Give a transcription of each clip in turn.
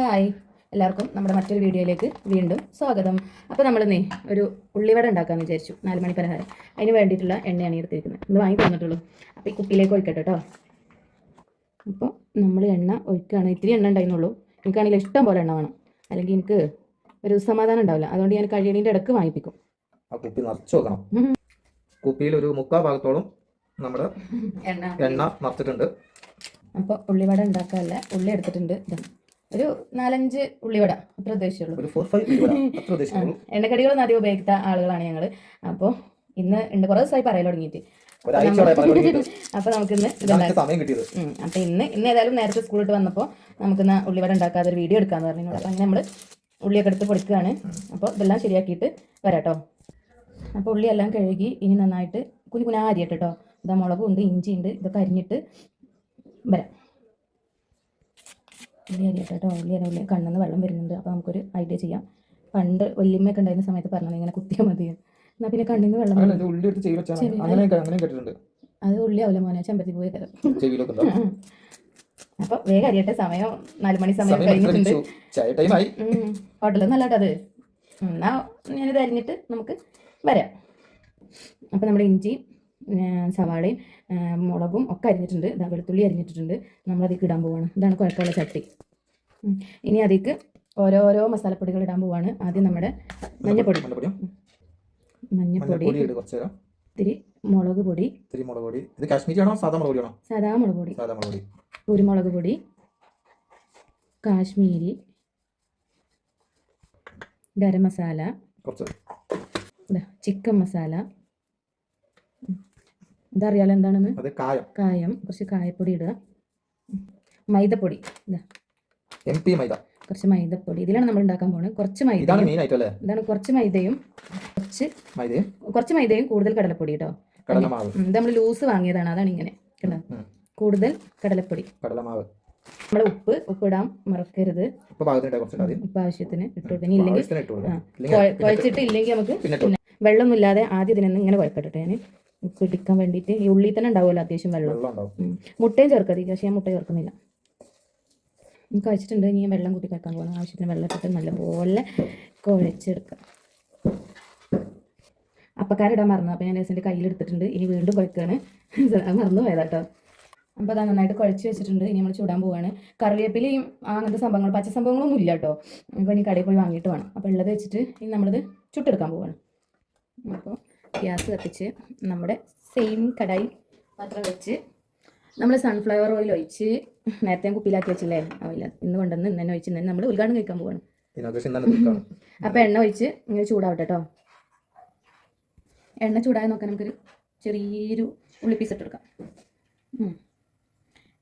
Hi. എല്ലാവർക്കും നമ്മുടെ മറ്റൊരു വീഡിയോയിലേക്ക് വീണ്ടും സ്വാഗതം. അപ്പോൾ നമ്മൾ നീ ഒരു ഉള്ളിവട ഉണ്ടാക്കാമെന്ന് വിചാരിച്ചു. നാല് മണി പലഹാരം. അതിന് വേണ്ടിയിട്ടുള്ള എണ്ണയാണ് ഈ എടുത്തിരിക്കുന്നത് ഇത് വാങ്ങി തന്നിട്ടുള്ളൂ. അപ്പോൾ ഈ കുപ്പിയിലേക്ക് ഒഴിക്കട്ടെ കേട്ടോ അപ്പോൾ നമ്മൾ എണ്ണ ഒഴിക്കുകയാണ്. ഇത്തിരി എണ്ണ ഉണ്ടായിരുന്നുള്ളൂ. എനിക്കാണെങ്കിൽ ഇഷ്ടം പോലെ എണ്ണ വേണം. അല്ലെങ്കിൽ എനിക്ക് ഒരു സമാധാനം ഉണ്ടാവില്ല. അതുകൊണ്ട് ഞാൻ കഴിയണീന്റെ ഇടയ്ക്ക് വാങ്ങിപ്പിക്കും. ആ കുപ്പി നിറച്ച് വെക്കണം. കുപ്പിയിൽ ഒരു മുക്കാൽ ഭാഗത്തോളം നമ്മുടെ എണ്ണ എണ്ണ നിറച്ചിട്ടുണ്ട്. അപ്പോൾ ഉള്ളിവട ഉണ്ടാക്കാനല്ല ഉള്ളി എടുത്തിട്ടുണ്ട്. ഒരു നാലഞ്ച് ഉള്ളിവട അത്ര ഉദ്ദേശിച്ചുള്ളൂ. എണ്ണക്കടികളൊന്നും അധികം ഉപയോഗിക്കുന്ന ആളുകളാണ് ഞങ്ങൾ അപ്പോൾ ഇന്ന് ഉണ്ട് കുറേ ദിവസമായി പറയാൻ തുടങ്ങിയിട്ട്. അപ്പൊ നമുക്കിന്ന് ഇന്ന് അപ്പൊ ഇന്ന് ഇന്ന് ഏതായാലും നേരത്തെ സ്കൂളിട്ട് വന്നപ്പോൾ നമുക്കിന്ന് ഉള്ളിവട ഉണ്ടാക്കാതെ ഒരു വീഡിയോ എടുക്കാന്ന് പറഞ്ഞു. അപ്പൊ അങ്ങനെ നമ്മൾ ഉള്ളിയൊക്കെ എടുത്ത് പൊടിക്കുകയാണ് അപ്പോൾ ഇതെല്ലാം ശരിയാക്കിയിട്ട് വരാട്ടോ. അപ്പോൾ ഉള്ളിയെല്ലാം കഴുകി ഇനി നന്നായിട്ട് കുഞ്ഞു കുഞ്ഞാ അരിയട്ടെ ഇതാ മുളകും ഉണ്ട് ഇഞ്ചി ഉണ്ട് ഇതൊക്കെ അരിഞ്ഞിട്ട് വരാം. ഉള്ളി അരിയട്ടെ കേട്ടോ. ഉള്ളി അരി ഉള്ളി കണ്ണെന്ന് വെള്ളം വരുന്നുണ്ട്. അപ്പോൾ നമുക്കൊരു ഐഡിയ ചെയ്യാം. പണ്ട് വല്യമ്മയൊക്കെ ഉണ്ടായിരുന്ന സമയത്ത് പറഞ്ഞത് ഇങ്ങനെ കുത്തിയാൽ മതി എന്നാൽ പിന്നെ കണ്ണിന്ന് വെള്ളം അത് ഉള്ളി ആവില്ല മോനെ ചെമ്പത്തി പോയി തരാം അപ്പൊ വേഗം അരിയട്ടെ. സമയം നാല് മണി സമയം കഴിഞ്ഞിട്ടുണ്ട്. ഹോട്ടലിൽ നല്ലട്ടോ അത്. എന്നാ ഞാനിത് അരിഞ്ഞിട്ട് നമുക്ക് വരാം. അപ്പൊ നമ്മുടെ ഇഞ്ചി സവാളയും മുളകും ഒക്കെ അരിഞ്ഞിട്ടുണ്ട്. ഇതാ വെളുത്തുള്ളി അരിഞ്ഞിട്ടുണ്ട് നമ്മളതിലേക്ക് ഇടാൻ പോവാണ്. ഇതാണ് കുഴപ്പമുള്ള ചട്ടി. ഇനി അതിലേക്ക് ഓരോരോ മസാലപ്പൊടികൾ ഇടാൻ പോവാണ്. ആദ്യം നമ്മുടെ മഞ്ഞപ്പൊടി മഞ്ഞപ്പൊടി. ഇത്തിരി മുളക് പൊടി. ഇത്തിരി മുളക് പൊടി. ഇത് കാശ്മീരി ആണോ? സാധാ മുളക് പൊടിയാണോ സാധാ മുളക് പൊടി. സാധാ മുളക് പൊടി. കുരുമുളക് പൊടി. കാശ്മീരി. ഗരം മസാല. ചിക്കൻ മസാല. ഇതറിയാലോ എന്താണെന്ന്? കായം. കായം. കുറച്ച് കായപ്പൊടി ഇടുക. മൈദപ്പൊടി. M P maida. കുറച്ച് മൈദപ്പൊടി. ഇതിലാണ് നമ്മൾ ഉണ്ടാക്കാൻ പോകുന്നത്. കുറച്ച് മൈദ ഇതാണ് കുറച്ച് മൈദയും കുറച്ച് മൈദയും. കുറച്ച് മൈദയും കൂടുതൽ കടലപ്പൊടി കേട്ടോ. ഇത് നമ്മൾ ലൂസ് വാങ്ങിയതാണ്. അതാണ് ഇങ്ങനെ. കൂടുതൽ കടലപ്പൊടി. കടലമാവ്. നമ്മൾ ഉപ്പ് ഇടാൻ മറക്കരുത്. ഉപ്പ് ആവശ്യത്തിന് ഇട്ട് കൊടുക്കുക ഇനി ഇല്ലെങ്കിൽ കുഴച്ചിട്ട് ഇല്ലെങ്കിൽ നമുക്ക്. വെള്ളമൊന്നും ഇല്ലാതെ ആദ്യം ഇതിനൊന്നും ഇങ്ങനെ കുഴക്കട്ടെ ഞാൻ ഉപ്പ് ഇടിക്കാൻ വേണ്ടിയിട്ട് ഈ ഉള്ളിൽ തന്നെ ഉണ്ടാവുമല്ലോ അത്യാവശ്യം വെള്ളം. മുട്ടയും ചേർക്കതി പക്ഷേ ഞാൻ മുട്ട ചേർക്കുന്നില്ല. നമുക്ക് കഴിച്ചിട്ടുണ്ട് ഇനി ഞാൻ വെള്ളം കൂട്ടി കഴിക്കാൻ പോകണം. ആവശ്യത്തിന് വെള്ളം ഇട്ടിട്ട് നല്ലപോലെ കുഴച്ചെടുക്കാം. അപ്പക്കാരിടാൻ മറന്നു. അപ്പോൾ ഞാൻ രസിന്റെ കയ്യിലെടുത്തിട്ടുണ്ട് ഇനി വീണ്ടും കുഴക്കുകയാണ് മറന്നു പോയതാട്ടോ അപ്പോൾ അത് നന്നായിട്ട് കുഴച്ച് വെച്ചിട്ടുണ്ട്. ഇനി നമ്മൾ ചൂടാൻ പോവുകയാണ് കറിവേപ്പിലയും അങ്ങനത്തെ സംഭവങ്ങൾ പച്ച സംഭവങ്ങളൊന്നും ഇല്ല കേട്ടോ അപ്പോൾ ഇനി കടയിൽ പോയി വാങ്ങിയിട്ട് വേണം. അപ്പോൾ ഉള്ളത് വെച്ചിട്ട് ഇനി നമ്മളിത് ചുട്ടെടുക്കാൻ പോവുകയാണ് അപ്പോൾ ഗ്യാസ് കത്തിച്ച് നമ്മുടെ സെയിം കടായി പാത്രം വെച്ച് നമ്മൾ സൺഫ്ലവർ ഓയിൽ ഒഴിച്ച് നേരത്തെ കുപ്പിയിലാക്കി വെച്ചില്ലേ? ഓയിൽ ഇന്ന് കൊണ്ടുവന്ന് ഇന്ന് തന്നെ ഒഴിച്ച് ഇന്ന് നമ്മൾ ഉദ്ഘാടനം കഴിക്കാൻ പോവാണ്. തന്നെ അപ്പോൾ എണ്ണ ഒഴിച്ച് ഇങ്ങനെ ചൂടാവട്ടെ കേട്ടോ എണ്ണ ചൂടായി നോക്കാൻ നമുക്കൊരു ചെറിയൊരു ഉള്ളി പീസ് ഇട്ട് കൊടുക്കാം.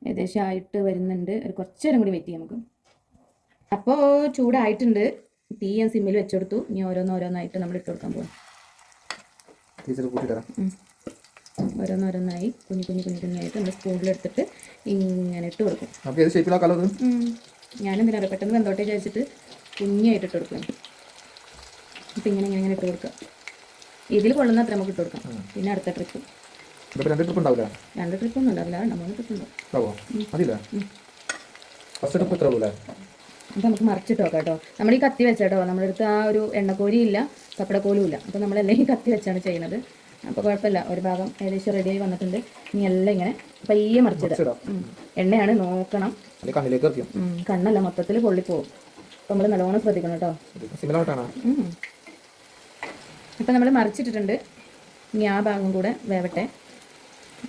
ഏകദേശം ആയിട്ട് വരുന്നുണ്ട്. ഒരു കുറച്ച് നേരം കൂടി വെയിറ്റ് ചെയ്യാം നമുക്ക്. അപ്പോൾ ചൂടായിട്ടുണ്ട്. തീ ഞാൻ സിമ്മിൽ വെച്ചെടുത്തു ഇനി ഓരോന്നോരോന്നായിട്ട് നമ്മൾ ഇട്ട് കൊടുക്കാൻ പോകും ടീച്ചർ കൂട്ടിയിടാം ഓരോന്നോരോന്നായി കുഞ്ഞു കുഞ്ഞു കുഞ്ഞു കുഞ്ഞായിട്ട് നമ്മൾ സ്പൂണിലെടുത്തിട്ട് ഇങ്ങനെ ഇട്ട് കൊടുക്കും. അപ്പോൾ ഏത് ഷേപ്പിലാക്കാലോ അത് ഞാനെന്തിനാ പെട്ടെന്ന് വെന്തോട്ടെ ചോദിച്ചിട്ട് കുഞ്ഞായിട്ട് ഇട്ട് കൊടുക്കും. അപ്പം ഇങ്ങനെ ഇങ്ങനെ ഇങ്ങനെ ഇട്ട് കൊടുക്കുക. ഇതിൽ കൊള്ളുന്ന അത്ര നമുക്ക് ഇട്ട് കൊടുക്കാം. പിന്നെ അടുത്ത ട്രിപ്പ് രണ്ട് ട്രിപ്പ് ഉണ്ടാവില്ല? രണ്ട് ട്രിപ്പ് ഒന്നും ഉണ്ടാവില്ല. രണ്ട് മൂന്ന് ട്രിപ്പ് ഉണ്ടാവും. ഫസ്റ്റ് ട്രിപ്പ് എത്ര അപ്പം നമുക്ക് മറിച്ചിട്ട് നോക്കാം കേട്ടോ. നമ്മൾ ഈ കത്തി വെച്ചേട്ടോ. നമ്മുടെ അടുത്ത് ആ ഒരു എണ്ണക്കോരി ഇല്ല. പപ്പടക്കോലും ഇല്ല അപ്പോൾ നമ്മളെല്ലാം ഈ കത്തി വെച്ചാണ് ചെയ്യുന്നത്. അപ്പോൾ കുഴപ്പമില്ല. ഒരു ഭാഗം ഏകദേശം റെഡിയായി വന്നിട്ടുണ്ട്. ഇനി എല്ലാം ഇങ്ങനെ പയ്യെ മറിച്ചിടാം. എണ്ണയാണ് നോക്കണം. കണ്ണിലേക്ക് കണ്ണല്ല മൊത്തത്തിൽ പൊള്ളിപ്പോവും. അപ്പം നമ്മൾ നല്ലോണം ശ്രദ്ധിക്കണം കേട്ടോ. അപ്പം നമ്മൾ മറിച്ചിട്ടിട്ടുണ്ട്. ഇനി ആ ഭാഗം കൂടെ വേവട്ടെ.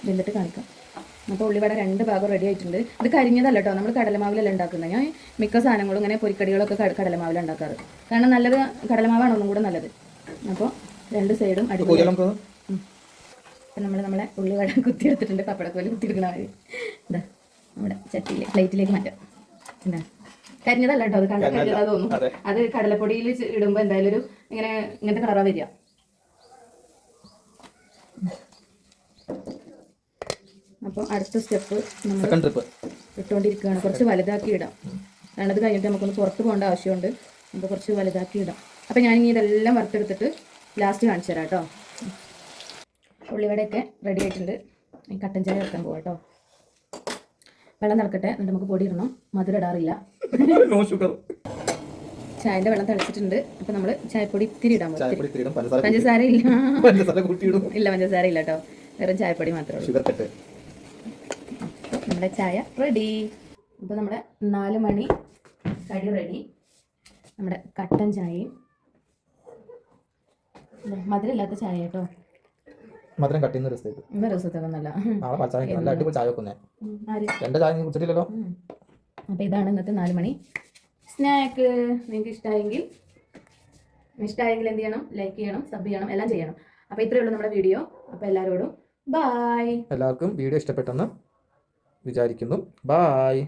വെന്തിട്ട് കാണിക്കാം. അപ്പോൾ ഉള്ളിവട രണ്ട് ഭാഗം റെഡി ആയിട്ടുണ്ട്. ഇത് കരിഞ്ഞതല്ല കേട്ടോ നമ്മൾ കടലമാവിലല്ല ഉണ്ടാക്കുന്നത് ഞാൻ മിക്ക സാധനങ്ങളും ഇങ്ങനെ പൊരിക്കടികളൊക്കെ കടലമാവിൽ കടലമാവിലാണ് ഉണ്ടാക്കാറ്. കാരണം നല്ലത് കടലമാവാണ് ഒന്നും കൂടെ നല്ലത്. അപ്പോൾ രണ്ട് സൈഡും അടിപൊളി അപ്പം നമ്മൾ നമ്മളെ ഉള്ളിവട കുത്തിയെടുത്തിട്ടുണ്ട് പപ്പടക്കോൽ എടുക്കുന്ന മതി ഇതാ നമ്മുടെ ചട്ടിയിലെ പ്ലേറ്റിലേക്ക് മാറ്റാം. എന്താ? കരിഞ്ഞതല്ല കേട്ടോ അത് കണ്ട കരിഞ്ഞതാ. തോന്നുന്നു. അത്. കടലപ്പൊടിയിൽ ഇടുമ്പോൾ എന്തായാലും ഒരു ഇങ്ങനെ ഇങ്ങനത്തെ കളറാ വരിക. അപ്പോൾ അടുത്ത സ്റ്റെപ്പ് നമ്മൾ ഇട്ടുകൊണ്ടിരിക്കുകയാണ് കുറച്ച് വലുതാക്കി ഇടാം. കാരണം അത് കഴിഞ്ഞിട്ട് നമുക്കൊന്ന് പുറത്ത് പോകേണ്ട ആവശ്യമുണ്ട്. നമുക്ക് കുറച്ച് വലുതാക്കി ഇടാം. അപ്പം ഞാൻ ഇനി ഇതെല്ലാം വറുത്തെടുത്തിട്ട് ലാസ്റ്റ് കാണിച്ചു തരാം കേട്ടോ. ഉള്ളിവടയൊക്കെ റെഡി ആയിട്ടുണ്ട്. ഈ കട്ടൻ ചായ വെക്കാൻ പോകാം കേട്ടോ. വെള്ളം തിളക്കട്ടെ. എന്നിട്ട് നമുക്ക് പൊടി ഇടണം. മധുര ഇടാറില്ല. ചായന്റെ വെള്ളം തിളച്ചിട്ടുണ്ട്. അപ്പൊ നമ്മൾ ചായപ്പൊടി ഇത്തിരി ഇടാൻ പഞ്ചസാര ഇല്ല. ഇല്ല പഞ്ചസാര ഇല്ല കേട്ടോ. വെറും ചായപ്പൊടി മാത്രമേ ഉള്ളൂ. നമ്മുടെ ചായ. റെഡി അപ്പോൾ നമ്മുടെ നാല് മണി കടി റെഡി നമ്മുടെ കട്ടൻ ചായയും. മധുരമില്ലാത്ത ചായ കേട്ടോ. മധുരം കട്ടി നല്ല അടിപൊളി ചായ വെക്കുന്നേ. ആര്? എന്റെ ചായ കുടിച്ചിട്ടില്ലല്ലോ? അപ്പോൾ ഇതാണ് ഇന്നത്തെ നാല് മണി. സ്നാക്ക് നിങ്ങൾക്ക് ഇഷ്ടമായെങ്കിൽ ഇഷ്ടമായെങ്കിൽ എന്ത് ചെയ്യണം? ലൈക്ക് ചെയ്യണം സബ് ചെയ്യണം എല്ലാം ചെയ്യണം. അപ്പൊ ഇത്രയേ ഉള്ളൂ നമ്മുടെ വീഡിയോ അപ്പൊ എല്ലാവരോടും ബൈ എല്ലാവർക്കും വീഡിയോ ഇഷ്ടപ്പെട്ടെന്ന് വിചാരിക്കുന്നു. ബായ്